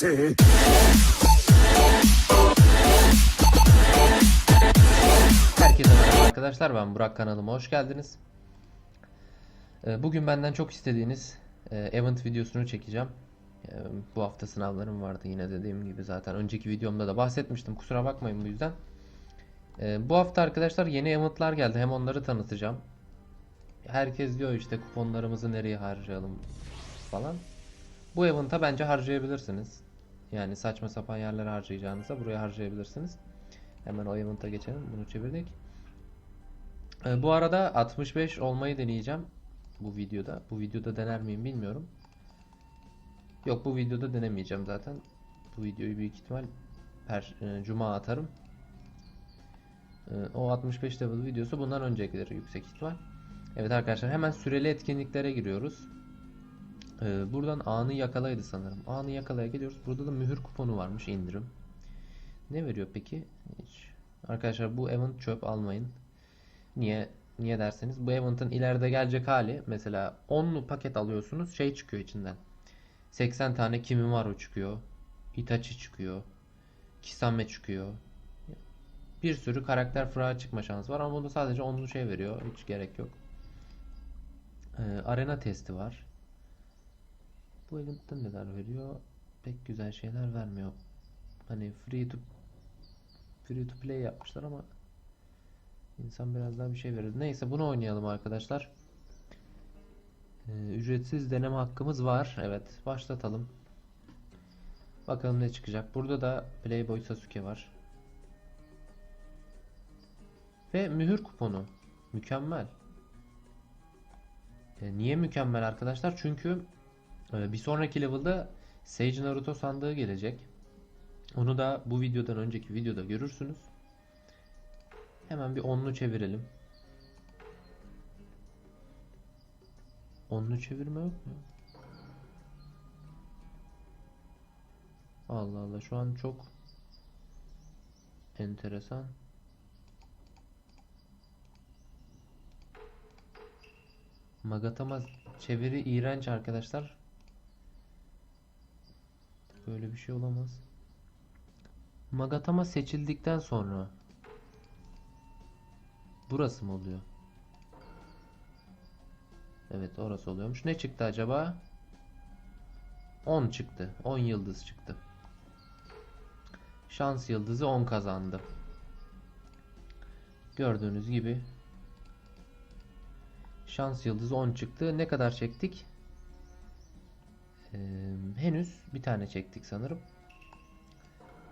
天性 Herkese merhaba arkadaşlar ben Burak kanalıma hoş geldiniz. Ee, Bugün benden çok istediğiniz e, event videosunu çekeceğim. Ee, Bu hafta sınavlarım vardı yine dediğim gibi zaten önceki videomda da bahsetmiştim kusura bakmayın bu yüzden. Ee, Bu hafta arkadaşlar yeni eventlar geldi hem onları tanıtacağım. Herkes diyor işte kuponlarımızı nereye harcayalım falan. Bu event'a bence harcayabilirsiniz. Yani saçma sapan yerlere harcayacağınıza buraya harcayabilirsiniz. Hemen o event'a geçelim. Bunu çevirdik. Ee, bu arada 65 olmayı deneyeceğim bu videoda. Bu videoda dener miyim bilmiyorum. Yok bu videoda denemeyeceğim zaten. Bu videoyu büyük ihtimal per e, cuma atarım. Ee, o 65 level videosu bundan önce gelir yüksek ihtimal. Evet arkadaşlar hemen süreli etkinliklere giriyoruz. Ee, buradan anı yakalaydı sanırım. Anı yakalaya geliyoruz. Burada da mühür kuponu varmış indirim. Ne veriyor peki? Hiç. Arkadaşlar bu event çöp almayın. Niye? Niye derseniz bu event'ın ileride gelecek hali mesela 10'lu paket alıyorsunuz şey çıkıyor içinden. 80 tane Kimimaro çıkıyor. Itachi çıkıyor. Kisame çıkıyor. Bir sürü karakter fıra çıkma şansı var ama bunda sadece 10'lu şey veriyor. Hiç gerek yok. Ee, arena testi var. Bu event'te neler veriyor? Pek güzel şeyler vermiyor. Hani free to free to play yapmışlar ama insan biraz daha bir şey verir. Neyse bunu oynayalım arkadaşlar. Ee, ücretsiz deneme hakkımız var. Evet, başlatalım. Bakalım ne çıkacak. Burada da Playboy Sasuke var. Ve mühür kuponu. Mükemmel. E, niye mükemmel arkadaşlar? Çünkü bir sonraki level'da Sage Naruto sandığı gelecek. Onu da bu videodan önceki videoda görürsünüz. Hemen bir onlu çevirelim. Onlu çevirme yok mu? Allah Allah şu an çok enteresan. Magatama çeviri iğrenç arkadaşlar. Böyle bir şey olamaz. Magatama seçildikten sonra burası mı oluyor? Evet orası oluyormuş. Ne çıktı acaba? 10 çıktı. 10 yıldız çıktı. Şans yıldızı 10 kazandı. Gördüğünüz gibi şans yıldızı 10 çıktı. Ne kadar çektik? Ee, henüz bir tane çektik sanırım.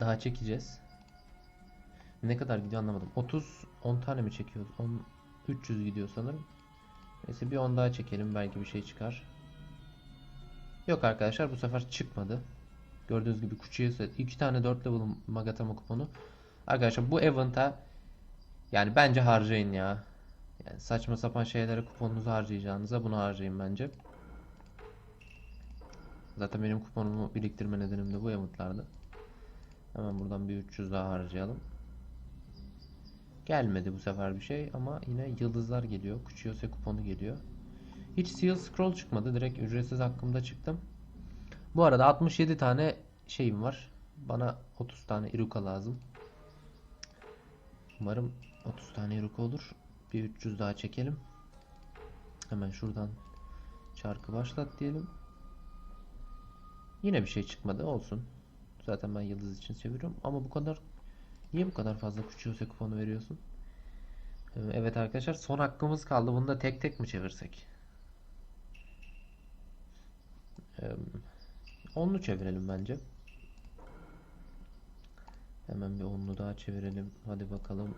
Daha çekeceğiz. Ne kadar gidiyor anlamadım. 30 10 tane mi çekiyoruz? 10 300 gidiyor sanırım. Neyse bir 10 daha çekelim belki bir şey çıkar. Yok arkadaşlar bu sefer çıkmadı. Gördüğünüz gibi küçüğe iki tane 4 level Magatama kuponu. Arkadaşlar bu event'a yani bence harcayın ya. Yani saçma sapan şeylere kuponunuzu harcayacağınıza bunu harcayın bence. Zaten benim kuponumu biriktirme nedenim de bu event'larda. Hemen buradan bir 300 daha harcayalım. Gelmedi bu sefer bir şey ama yine yıldızlar geliyor. Kuchiyose kuponu geliyor. Hiç Seal Scroll çıkmadı. Direkt ücretsiz hakkımda çıktım. Bu arada 67 tane şeyim var. Bana 30 tane Iruka lazım. Umarım 30 tane Iruka olur. Bir 300 daha çekelim. Hemen şuradan çarkı başlat diyelim. Yine bir şey çıkmadı. Olsun. Zaten ben yıldız için çeviriyorum. Ama bu kadar niye bu kadar fazla Kuchiyose kuponu veriyorsun? Ee, Evet arkadaşlar son hakkımız kaldı. Bunu da tek tek mi çevirsek? Ee, Onlu çevirelim bence. Hemen bir onlu daha çevirelim. Hadi bakalım.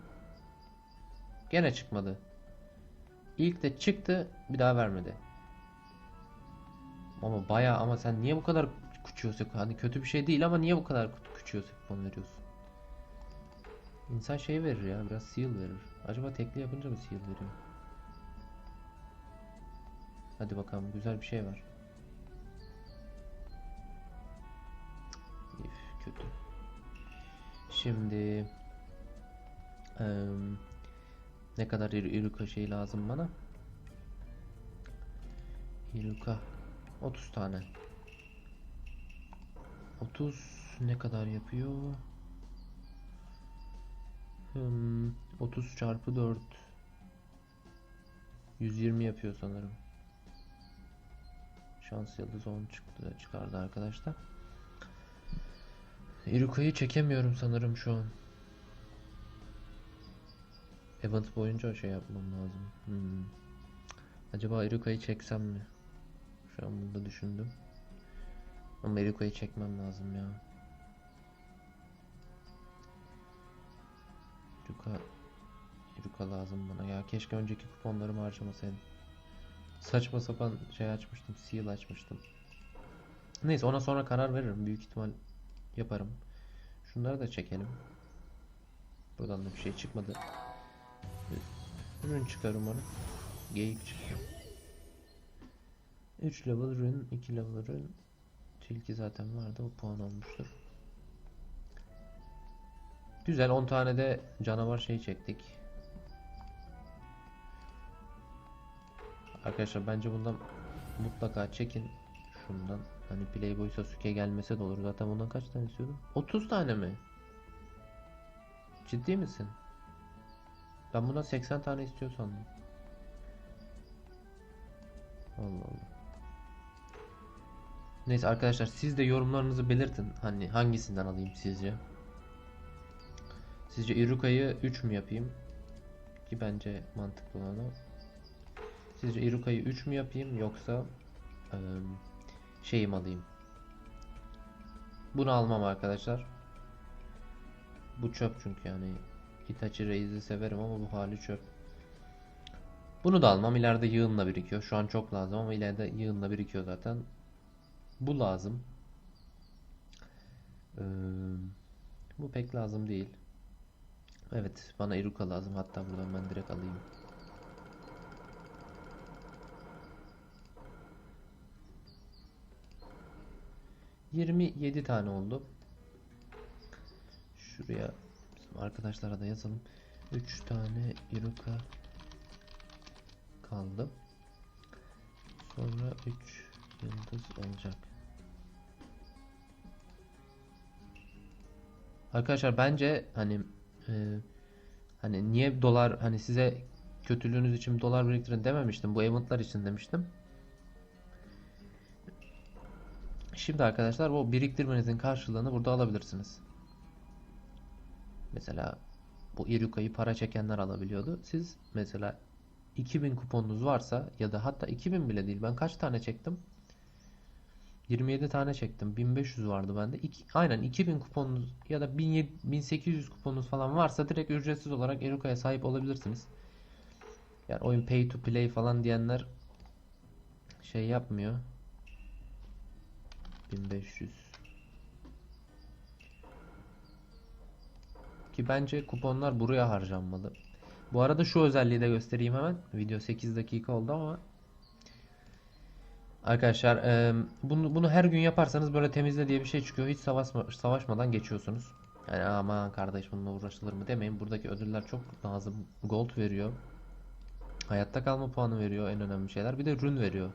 Gene çıkmadı. İlk de çıktı, bir daha vermedi. Ama bayağı ama sen niye bu kadar küçüyorsun? Hani kötü bir şey değil ama niye bu kadar küçüyorsun kupon veriyorsun? İnsan şey verir ya, biraz seal verir. Acaba tekli yapınca mı seal veriyor? Hadi bakalım, güzel bir şey var. Üf, kötü. Şimdi eee, ne kadar ir- iruka şey lazım bana? Iruka 30 tane. 30 ne kadar yapıyor? Hmm, 30 çarpı 4 120 yapıyor sanırım. Şans yıldızı 10 çıktı çıkardı arkadaşlar. Iruka'yı çekemiyorum sanırım şu an. Event boyunca şey yapmam lazım. Hmm. Acaba Iruka'yı çeksem mi? Şu an bunu da düşündüm. Ama Iruka'yı çekmem lazım ya. Iruka Iruka lazım bana. Ya keşke önceki kuponlarımı harcamasaydım. Saçma sapan şey açmıştım. Seal açmıştım. Neyse ona sonra karar veririm. Büyük ihtimal yaparım. Şunları da çekelim. Buradan da bir şey çıkmadı. Ürün çıkar umarım. Geyik çıkıyor. 3 level ürün, 2 level ürün. Tilki zaten vardı. O puan almıştır. Güzel 10 tane de canavar şey çektik. Arkadaşlar bence bundan mutlaka çekin. Şundan. Hani Playboy Sasuke gelmese de olur. Zaten bundan kaç tane istiyordum? 30 tane mi? Ciddi misin? Ben bundan 80 tane istiyor sandım. Allah Allah. Neyse arkadaşlar siz de yorumlarınızı belirtin. Hani hangisinden alayım sizce? Sizce Iruka'yı 3 mü yapayım? Ki bence mantıklı olan o. Sizce Iruka'yı 3 mü yapayım yoksa eee şeyi mi alayım? Bunu almam arkadaşlar. Bu çöp çünkü yani Itachi Reis'i severim ama bu hali çöp. Bunu da almam. İleride yığınla birikiyor. Şu an çok lazım ama ileride yığınla birikiyor zaten. Bu lazım. Ee, bu pek lazım değil. Evet, bana Iruka lazım. Hatta buradan ben direkt alayım. Yirmi yedi tane oldu. Şuraya bizim arkadaşlara da yazalım. 3 tane Iruka kaldı. Sonra 3 yıldız olacak. Arkadaşlar bence hani e, hani niye dolar hani size kötülüğünüz için dolar biriktirin dememiştim. Bu eventlar için demiştim. Şimdi arkadaşlar bu biriktirmenizin karşılığını burada alabilirsiniz. Mesela bu Iruka'yı para çekenler alabiliyordu. Siz mesela 2000 kuponunuz varsa ya da hatta 2000 bile değil. Ben kaç tane çektim? 27 tane çektim. 1500 vardı bende. İki, aynen 2000 kuponunuz ya da 1700 1800 kuponunuz falan varsa direkt ücretsiz olarak Eruka'ya sahip olabilirsiniz. Yani oyun pay to play falan diyenler şey yapmıyor. 1500 Ki bence kuponlar buraya harcanmalı. Bu arada şu özelliği de göstereyim hemen. Video 8 dakika oldu ama Arkadaşlar e, bunu, bunu her gün yaparsanız böyle temizle diye bir şey çıkıyor. Hiç savaşma, savaşmadan geçiyorsunuz. Yani aman kardeş bununla uğraşılır mı demeyin. Buradaki ödüller çok lazım. Gold veriyor. Hayatta kalma puanı veriyor en önemli şeyler. Bir de rün veriyor.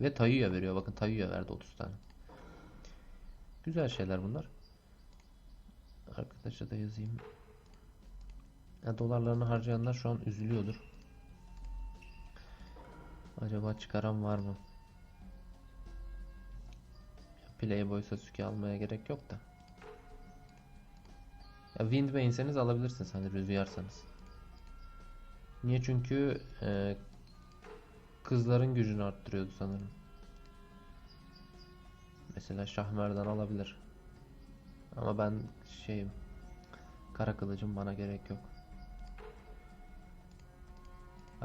Ve Tayuya veriyor. Bakın Tayuya verdi 30 tane. Güzel şeyler bunlar. Arkadaşa da yazayım. Ya dolarlarını harcayanlar şu an üzülüyordur. Acaba çıkaran var mı? Playboy Sasuke almaya gerek yok da. Ya Windbane'seniz alabilirsiniz hani rüzgarsanız. Niye? Çünkü e, kızların gücünü arttırıyordu sanırım. Mesela Şahmer'den alabilir. Ama ben şeyim kara kılıcım bana gerek yok.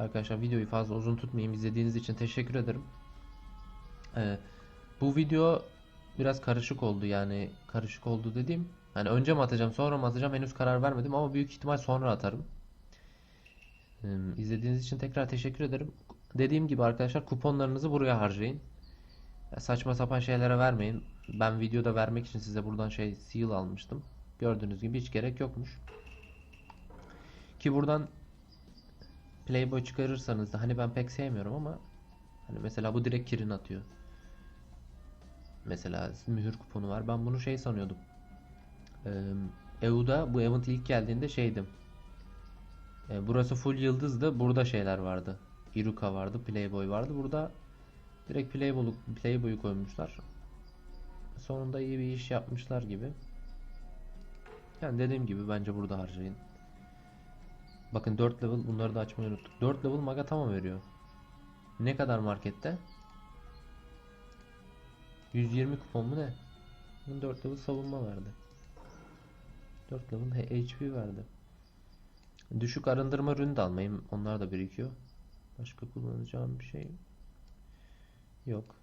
Arkadaşlar videoyu fazla uzun tutmayayım. İzlediğiniz için teşekkür ederim. Ee, bu video biraz karışık oldu yani karışık oldu dediğim hani önce mi atacağım sonra mı atacağım henüz karar vermedim ama büyük ihtimal sonra atarım. Ee, izlediğiniz için tekrar teşekkür ederim. Dediğim gibi arkadaşlar kuponlarınızı buraya harcayın. Ya saçma sapan şeylere vermeyin. Ben videoda vermek için size buradan şey seal almıştım. Gördüğünüz gibi hiç gerek yokmuş. Ki buradan Playboy çıkarırsanız da hani ben pek sevmiyorum ama hani mesela bu direkt kirin atıyor. Mesela mühür kuponu var. Ben bunu şey sanıyordum. Ee, EU'da bu event ilk geldiğinde şeydim. Ee, burası full yıldızdı. Burada şeyler vardı. Iruka vardı, Playboy vardı. Burada direkt Playboy'u Playboy'u koymuşlar. Sonunda iyi bir iş yapmışlar gibi. Yani dediğim gibi bence burada harcayın. Bakın 4 level bunları da açmayı unuttuk. 4 level Magatama veriyor. Ne kadar markette? 120 kupon mu ne? 4 level savunma verdi. 4 level HP verdi. Düşük arındırma ürünü de almayayım. Onlar da birikiyor. Başka kullanacağım bir şey yok.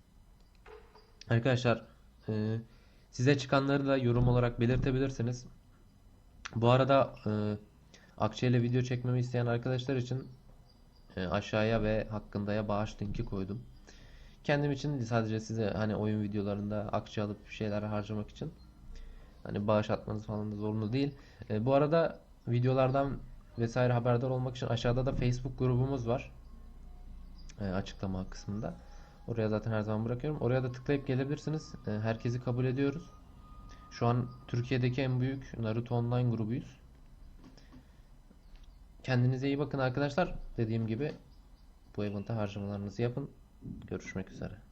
Arkadaşlar e, size çıkanları da yorum olarak belirtebilirsiniz. Bu arada e, Akçe ile video çekmemi isteyen arkadaşlar için e, aşağıya ve hakkındaya bağış linki koydum. Kendim için değil, sadece size hani oyun videolarında akçe alıp şeyler harcamak için hani bağış atmanız falan da zorunlu değil. E, bu arada videolardan vesaire haberdar olmak için aşağıda da Facebook grubumuz var. E, açıklama kısmında. Oraya zaten her zaman bırakıyorum. Oraya da tıklayıp gelebilirsiniz. Herkesi kabul ediyoruz. Şu an Türkiye'deki en büyük Naruto Online grubuyuz. Kendinize iyi bakın arkadaşlar. Dediğim gibi bu event'e harcamalarınızı yapın. Görüşmek üzere.